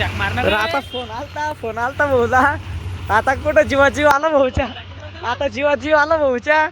Jack मारणार तर आता फोन आलता फोन आलता भाऊला आता कुठं जीवा जीव आला भाऊच्या? आता जीवा जीव आला भाऊच्या?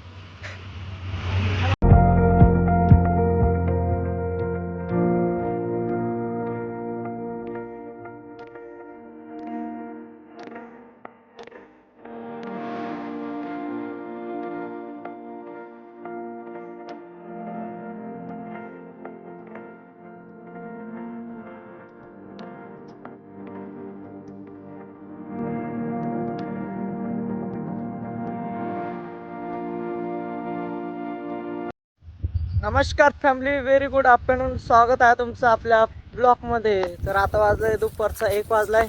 नमस्कार फॅमिली व्हेरी गुड आफ्टरनून स्वागत आहे तुमचं आपल्या ब्लॉकमध्ये तर आता वाजलंय दुपारचा एक वाजलाय.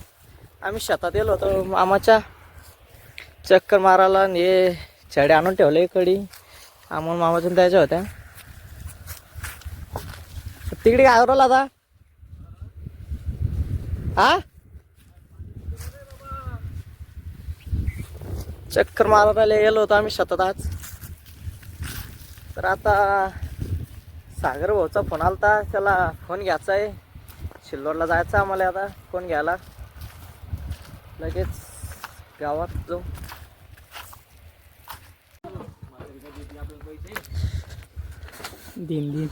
आम्ही शेतात गेलो होतो मामाच्या. चक्कर मारायला आणि हे छडे आणून ठेवले कडी आम्हाला मामाच्या द्यायच्या होत्या. तिकडे काय आवरला आता? हा चक्कर मारायला गेलो होतो आम्ही शेतात आज. तर आता सागर भाऊचा फोन आलता. त्याला फोन घ्यायचा आहे सिल्लोडला जायचं आम्हाला आता फोन घ्यायला. लगेच गावात जाऊ. दिन दिन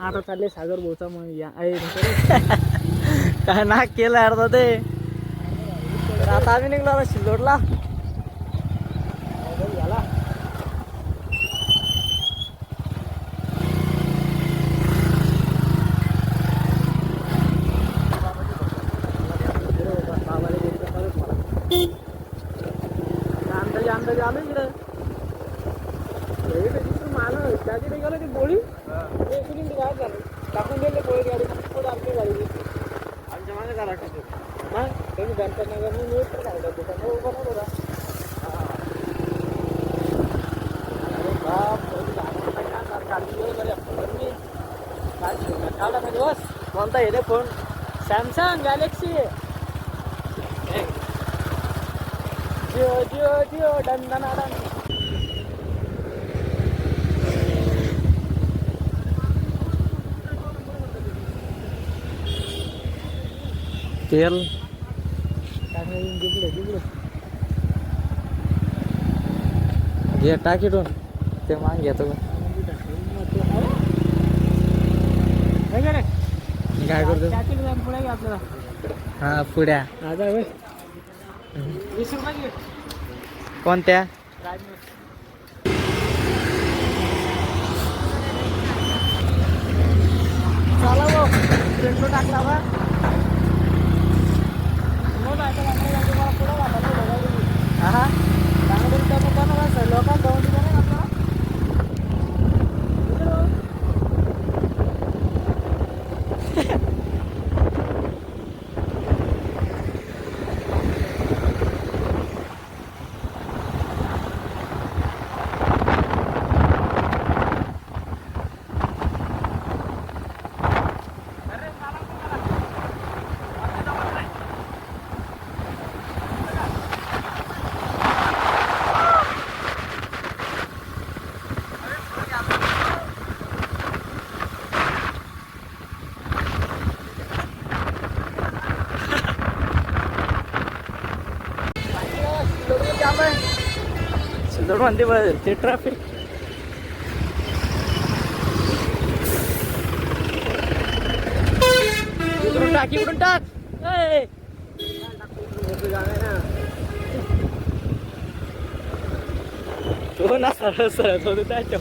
आता चालले सागर भाऊचा मग या. काय ना केलं अर्धा ते. आता आम्ही निघलो आता सिल्लोडला अंदाजे आलो इकडं त्या त्याकडे गेलो ती गोळी ते इकडून गायब झालं टाकून गेले गोळी गाडी पुढे आमची गाडी आमच्या मागे झाला मग त्यांनी गणपतनगर मी तर काढलं दुकान उभा अरे बाप, होता काय कोणता येते phone? Samsung Galaxy Jio Jio Jio done done done. तेल? घे टाक इथून. ते माग घेतो काय करतो? हा पुड्या होय. वीस रुपये कोणत्या? राजमूठ चला भाऊ प्रिंटो टाकला बा मग आता मला मला पुढे वाटायला हा चांगलं कमी कमी कसं लोकांना जाऊन दिलं नाही आपल्याला सिल्लोड म्हणते ते ट्रॅफिक इकडून टाक इकडून टाक. ए! तो ना सरळ सरळ तो त्याच्या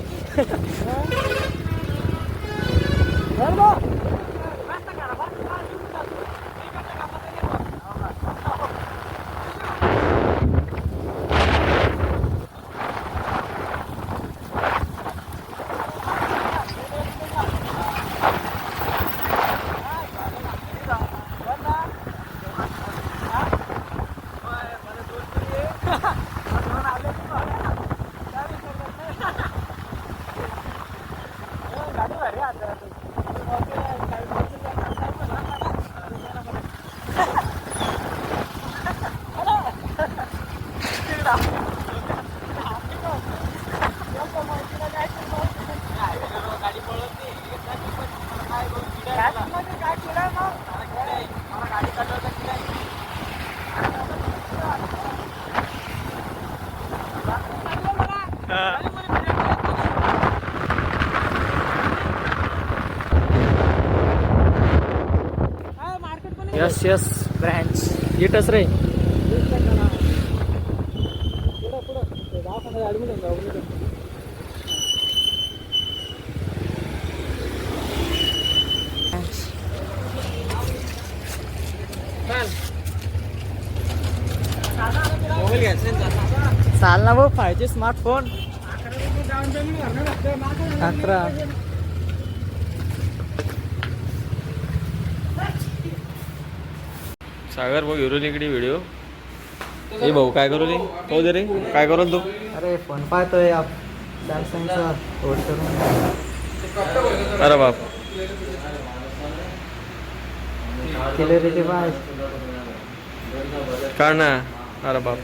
जाऊ ब्रँच मोबाईल रे. चाल ना भाऊ फायचे स्मार्टफोन अकरा. सागर भाऊ हिरो इकडे व्हिडिओ ए भाऊ काय करू रे? पाहू दे रे काय करू तू? अरे फोन पाहतोय अरे बाप. काढ ना? अरे बाप.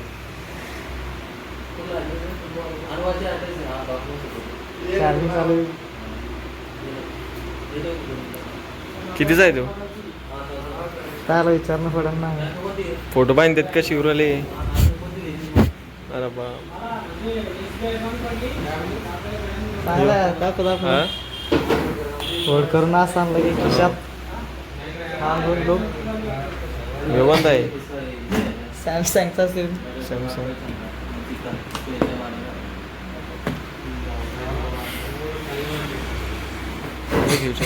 कितीचा आहे तो? त्याला विचारणं पडेल ना. फोटो पाहिजे त्यात कशी उरले अरे दाखव दाखव. फोड करून असं आणलं की खिशात. हा दोन आहे. सॅमसंगचा सिम सॅमसंग फ्युचर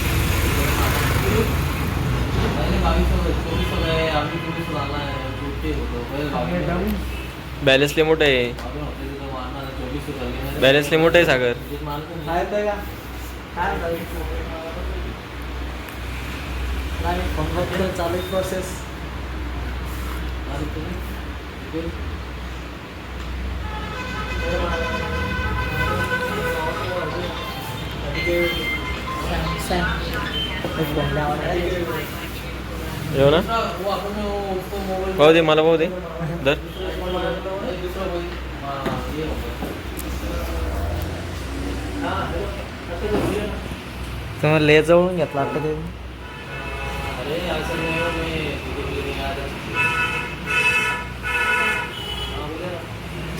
बॅलन्स लय मोठं आहे बॅलन्स लय मोठं आहे सागर काय येतंय का काय झालं? नाही फोन बघतोय चालू प्रोसेस फोन लावा येऊ ना? पाहू दे मला पाहू दे. दर तुम्हाला ले जवळून घेतला आता ते?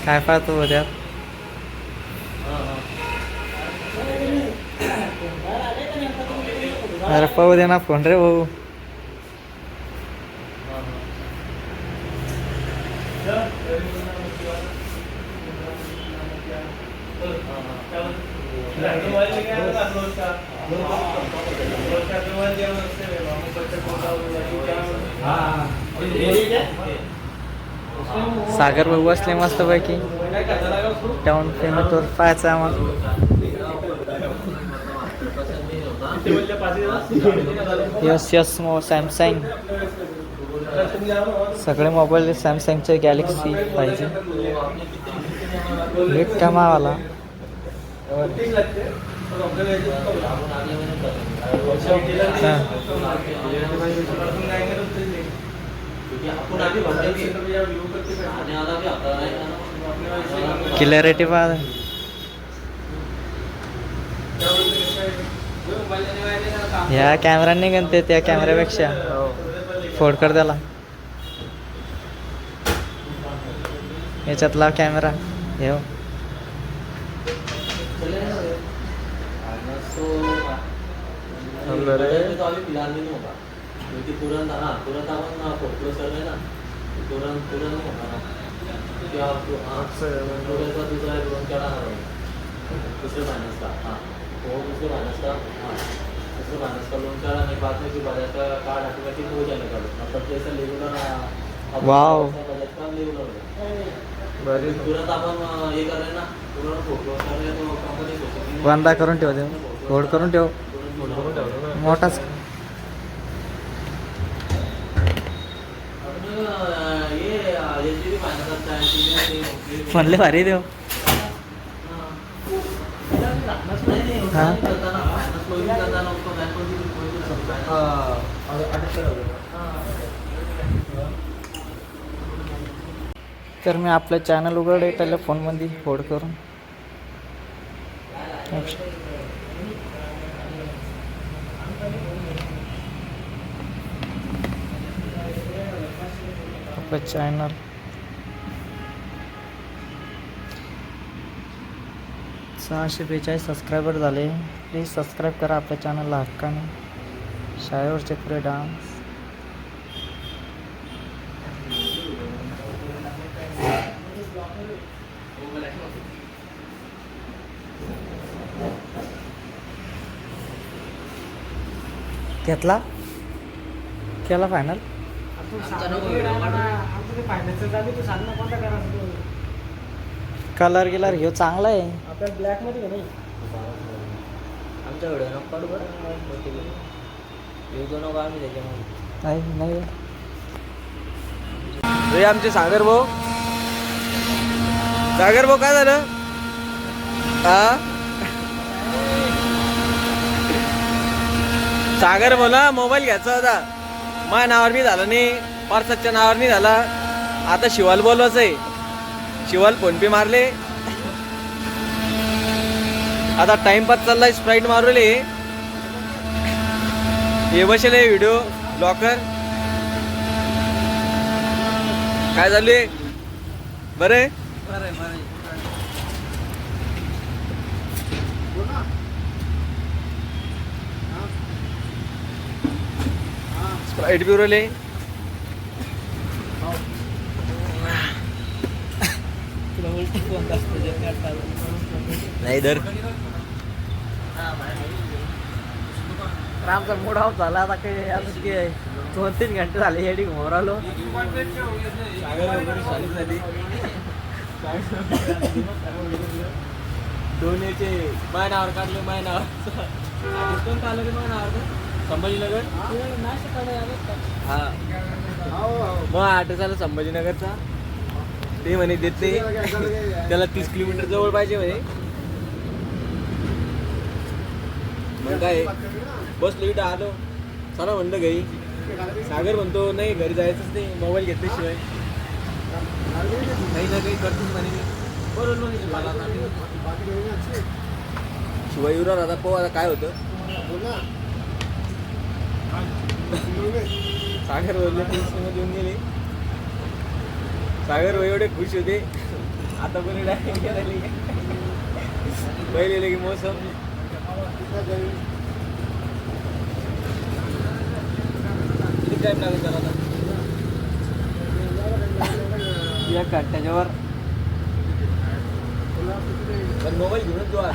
काय पाहतो उद्या त्यात? अरे पाहू दे ना फोन रे भाऊ. सागर भाऊ असले मस्त पैकी टाउन पेमेंटवर पाहायचं आम्हाला. यस यस मो सॅमसंग. सगळे मोबाईल सॅमसंगचे गॅलेक्सी पाहिजे रेट कमावाला क्लिअरिटी पहा ह्या कॅमेरा नाही ते त्या कॅमेऱ्यापेक्षा फोड कर त्याला. याच्यातला कॅमेरा हे हो. हा तुरंतचा दुसरा फायनान्स का हां हो दुसरे फायनान्स का हां. दुसरे बाद में बजाज का कार्ड ऑटोमेटिक हो जाने का मतलब जैसे वाव. बजाज का तुरंत आपण हे कर ना तुरंत फोटो तो कंपनी करून ठेव ते. गोड करून ठेव. मोठाच म्हणले भारी देव. हां? तर मी आपलं चॅनल उघडे त्याला फोनमध्ये होड करून. आपलं चॅनल सहाशे बेचाळीस सबस्क्रायबर झाले. प्लीज सबस्क्राईब करा आपल्या चॅनलला हक्काने. शाळेवर चक्र डान्स घेतला? केला फायनल कलर गिलर घेऊ चांगला आहे. आपल्याला ब्लॅकमध्ये नाही? आमच्या व्हिडिओ त्याच्यामध्ये. नाही नाही. रे आमचे सागर भाऊ. सागर भाऊ काय झालं? हा सागर भाऊ मोबाईल घ्यायचा होता. माझ्या नावावर बी झालं नाही. पार्सदच्या नावावर नाही झाला. आता शिवाल बोलवायचं आहे. शिवाल फोन पे मारले. आता टाइमपास चाललाय स्प्राईट मारवले हे बसले व्हिडिओ ब्लॉकर काय झाले बरे स्प्राईट पिवरले नाही धर आमचा मूड ऑफ झाला. आता काही अजून की दोन तीन घंटे झाले हेडी घोर आलो. दोन्हीचे मायनावर काढले मायनावर कोण कोणतं आलं रे माय संभाजीनगर? हा. मग ऑटो झाला संभाजीनगरचा. ते म्हणे देते त्याला तीस किलोमीटर जवळ पाहिजे म्हणे. मग काय? बसलो इथं आलो. चला म्हणलं घरी. सागर म्हणतो नाही घरी जायचंच नाही. मोबाईल घेतल्याशिवाय. काही ना काही करतोच म्हणे बरोबर आता. शिवाय. युवराज आता पाहू आता काय होतं. सागर बोलले तीस येऊन गेले. सागर भाई एवढे खुश होते. आता कोणी डायरेक्ट गेले पहिले की मोसम. किती टाइम लागेल त्याला आता एक घंट्याच्यावर पण मोबाईल घेऊनच जो आज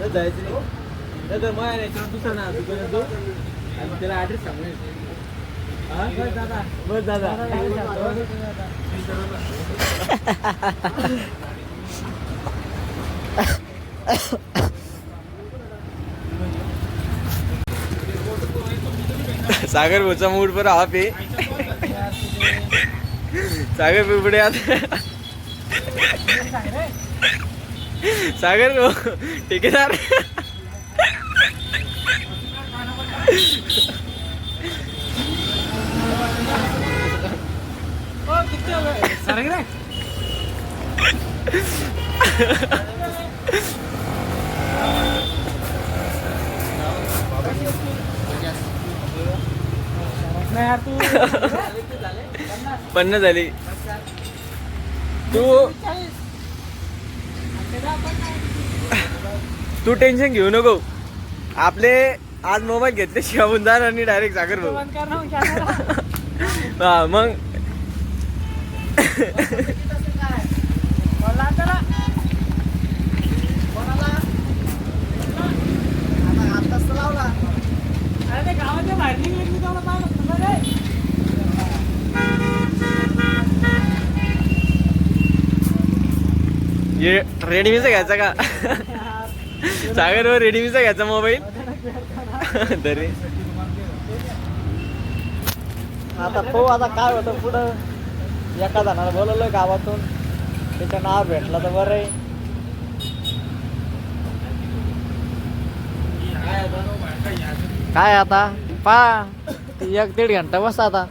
तर जायचं नाही तर तर मग याच्यावर दुसरा ना दुकानात जो आणि त्याला ॲड्रेस सांगायचं हा? बस दादा सागर भाऊचा मूड पर हाफ आहे. सागर भाऊ पुढे आता. सागर भाऊ ठेकेदार. नाही यार तू पन्नास झाली तू तू टेन्शन घेऊ नको आपले आज मोबाईल घेतले शिवाबून जाणार आणि डायरेक्ट सागर भाऊ हा मग बोलला अरे गावाच्या बाहेर ये रेडमीचा घ्यायचा का? सागर रेडमीचा घ्यायचा मोबाईल? तरी आता तो आता काय होतं पुढं? एका जणाला बोलवलं गावातून. त्याचं नाव भेटलं तर बरं आहे. काय आता? पा. एक दीड घंटा बस आता.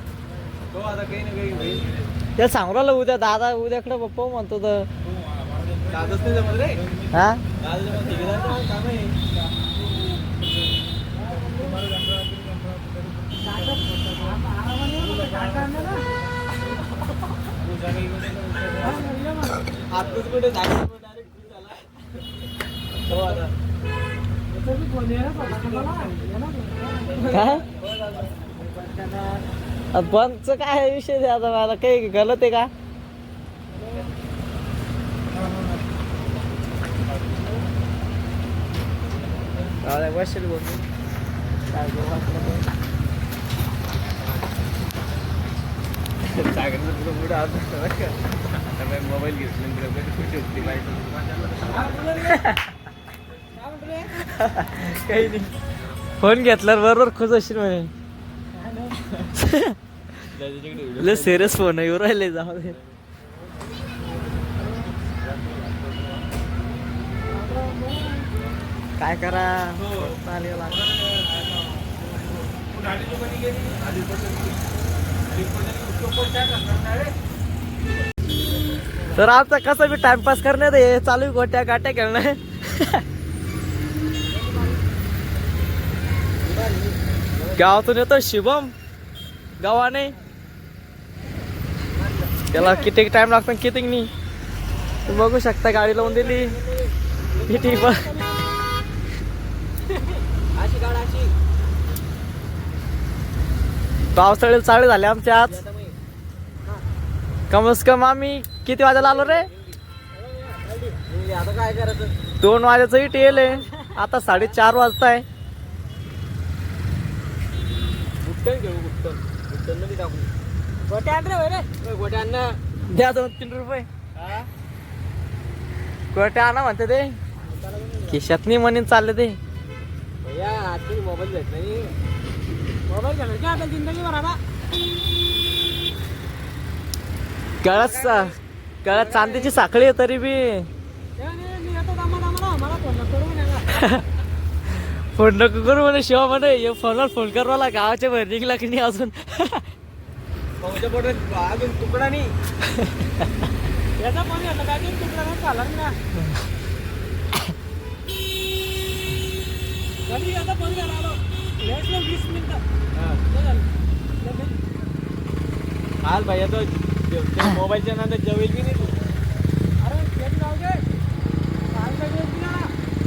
हो आता काही ना काही होईल ते सांगू राहिलं उद्या दादा उद्याकडे पप्पा म्हणतो तर. दादच नाही जमत रे हा? दादा जमत ठेकेदारचं मला काम आहे आतच कुठे जायचं डायरेक्ट झाला हो? आता काय बंदच काय विषय आता मला? काही गलत आहे का? बसेल मोबाईल होती काही नाही. फोन घेतल्यावर बरोबर खुश असेल म्हणे. लय सिरियस फोन येऊ राहिले जाऊ दे. काय करा? तर आता कसं मी टाइमपास करण्यात आहे? चालू आहे गोट्या गाट्या खेळणं. गावातून येतो शिवम. गावाने. त्याला किती टाइम लागतो किती नाही. तुम्ही बघू शकता गाडी लावून दिली. किती पण. पावसाळे चालू झाले आमच्या आज. कमस कम आम्ही किती वाजायला आलो रे? आता काय करायचं दोन वाजायचं इट येईल आता साडेचार वाजताय. गोट्या आण रे द्या दोन तीन रुपये. कोटे आणा म्हणते ते. खिशात नाही म्हणून चालले ते. भैया आजकाल मोबाईल भेट नाही. मोबाईल का आता जिंदगी चांदीची साखळी आहे तरी बी. मी येतो दामा दामा मला फोन करून फोन नको करू म्हणे शिवा म्हणे. हे फोनवर फोन कर मला गावाच्या बाहेर निघला की नाही अजून. अजून तुकडा नाही. याचा फोन घेतला काय की तुकडा नाही चालला ना. कधी याचा फोन घ्यायला आलो? लेट लो वीस मिनिटं. काय झालं? लगेच. हाल भैया तो मोबाईलच्या नंतर जेवेल बी नाही तू अरे येत जाऊ दे काल काय दिवस दिला ना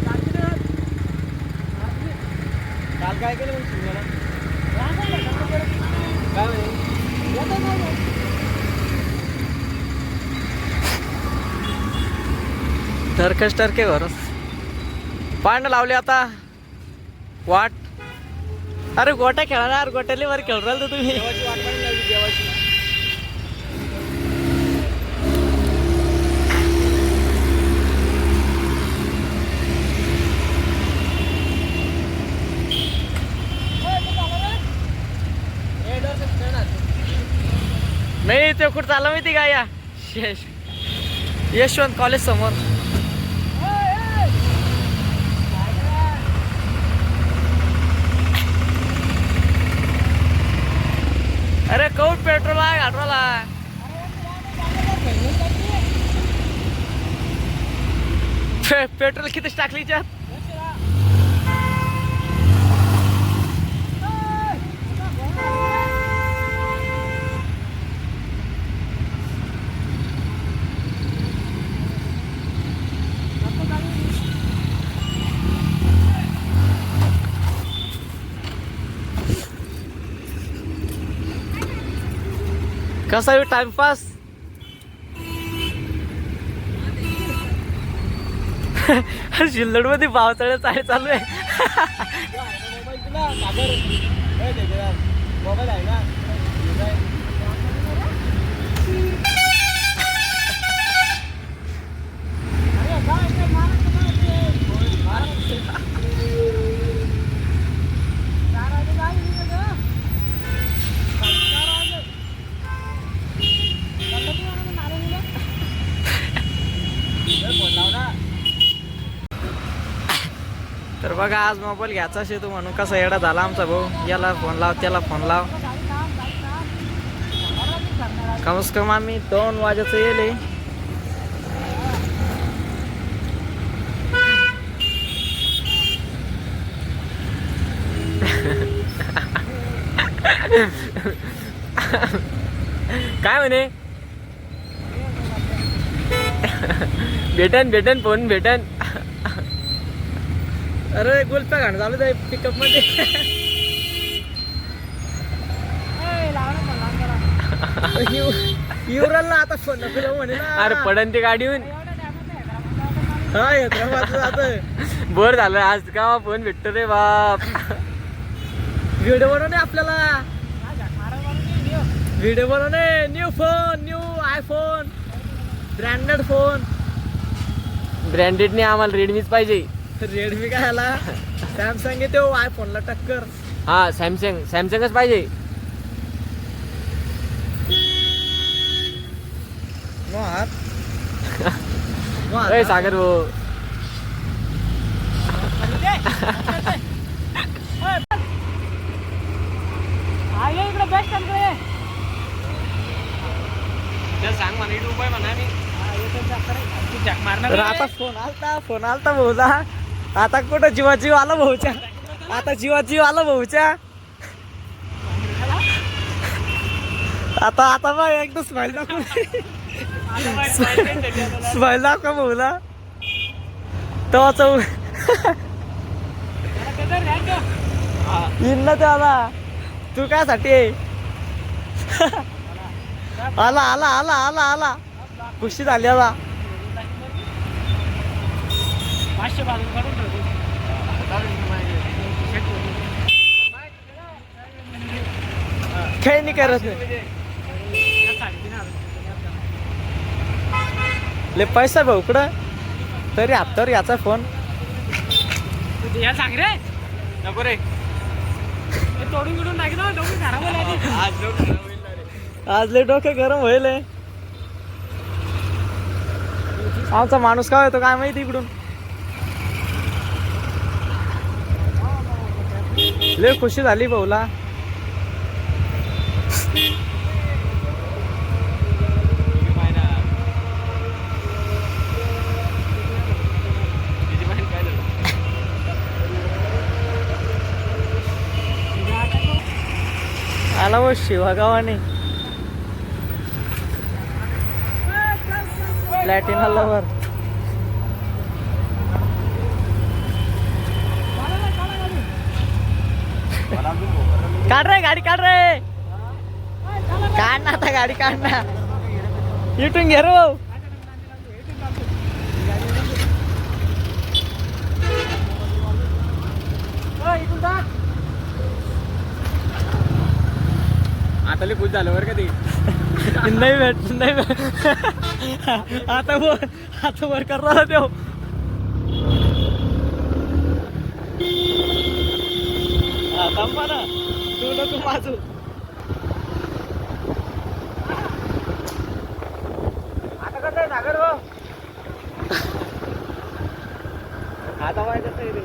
काल किती वेळ? रात्री. काल काय केलं मग शिवण्याला काय टरके घरच पांड लावले आता. वाट. अरे गोट्या खेळणार गोट्याले वर खेळू राहिले तुम्ही. देवाची वाट पाहिजे लागली देवाची. नाही ते कुठं चालला माहिती का या? यशवंत कॉलेज समोर. अरे कौट पेट्रोल आहे घाटवाला पेट्रोल पेट्रोल टाकली टाकलीच्या कसा आहे टाइमपास शिल्लड मध्ये पावसाळ्या चाळे चालू आहे. मोबाईल आहे ना हे काय? अरे काय ते महाराष्ट्र काय ते? चार वाजे जाईल मी आता. चार वाजे. गणपती म्हणून नारळ दिलं. ए, फोन लाव ना तर बघा आज मोबाईल घ्यायचा असे तू म्हणून कसा एडा झाला आमचा भाऊ. याला फोन लाव त्याला फोन लाव. कमस कम आम्ही दोन वाजायचं येले काय म्हणे? भेटन भेटन फोन भेटन. अरे गुलप्या घाण चालू आहे पिकअपमध्ये. यु- युवरालला आता फोन नको म्हणे अरे पडन ते गाडीहून. हा हैदराबाद जात बोर झालं आज का फोन भेटतो रे बाप. व्हिडिओ बनवणे आपल्याला. व्हिडिओ बनवणे new phone new iPhone branded phone ब्रँडेडने आम्हाला रेडमीच पाहिजे. रेडमी काय आला सॅमसंग येते आयफोनला टक्कर. हा सॅमसंग सॅमसंगच पाहिजे. मग हात. मग हात. अय सागर भाऊ. इकडे बेस्ट सांग म्हणा तर आता फोन आलता फोन आलता भाऊला आता कुठं जीवा जीव आला भाऊच्या? आता जीवा जीव आला भाऊच्या? आता आता बघ एकदा स्माईल दाखव. स्माईल दाखव भाऊला. तेव्हा चौ येईल ना ते आला तू काय साठी आहे? आला आला आला आला आला. खुशी झाली आता. पाचशे बाजू काढून ठेवतो खेळ नाही करत. नाही ले पैसा भाऊ कुठं? तरी हातावर याचा फोन. या सांग रे. नको रे. हे तोडून बिडून टाक ना डोकं खराब होईल आधी. आज लय डोके गरम होईल हे. आमचा माणूस काय होतो काय माहिती इकडून? लय खुशी झाली भाऊला किती महिना किती महिने काय झालं आला बघ शिवागावाने. प्लॅटिना लवर काढ रे गाडी काढ रे. काढ ना आता गाडी काढ ना. इटून घे रे भाऊ. आता लय खुश झालं बरं का ते. नाही भेट नाही भेट. आता वर आता वर करणार देव. हा, थांबा ना. तू नको माझू आता कसं आहे सागर भाऊ? आता माहिती आहे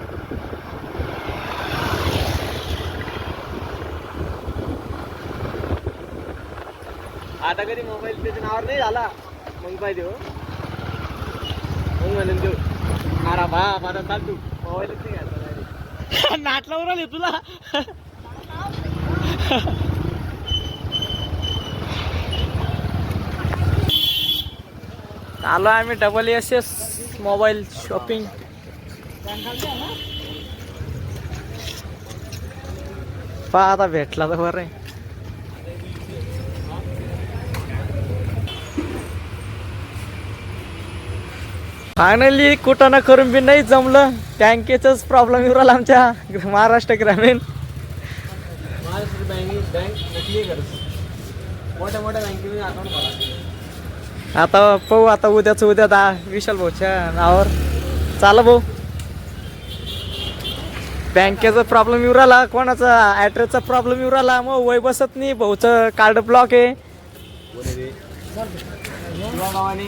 आता कधी मोबाईल त्याच्या नावावर नाही झाला. मग पाहिजे हो मग म्हणेल देऊ. अरे बा आता चाल तू. मोबाईलच नाही घ्यायचा direct. नाटला उराले तुला. आलो आम्ही double S S mobile shopping पहा आता भेटला तर बरं फायनली कुठं ना करून बी नाही जमलं. बँकेचाच प्रॉब्लेम येऊ राहिला आमच्या. महाराष्ट्र ग्रामीण. आता पाहू आता उद्याच उद्या दा विशाल भाऊच्या नावावर. चाल भाऊ. बँकेचा प्रॉब्लेम येऊ राहिला. कोणाचा ॲड्रेसचा प्रॉब्लेम येऊ राहिला. मग वय बसत नाही. भाऊचं कार्ड ब्लॉक आहे बोले रे शिवा गावाने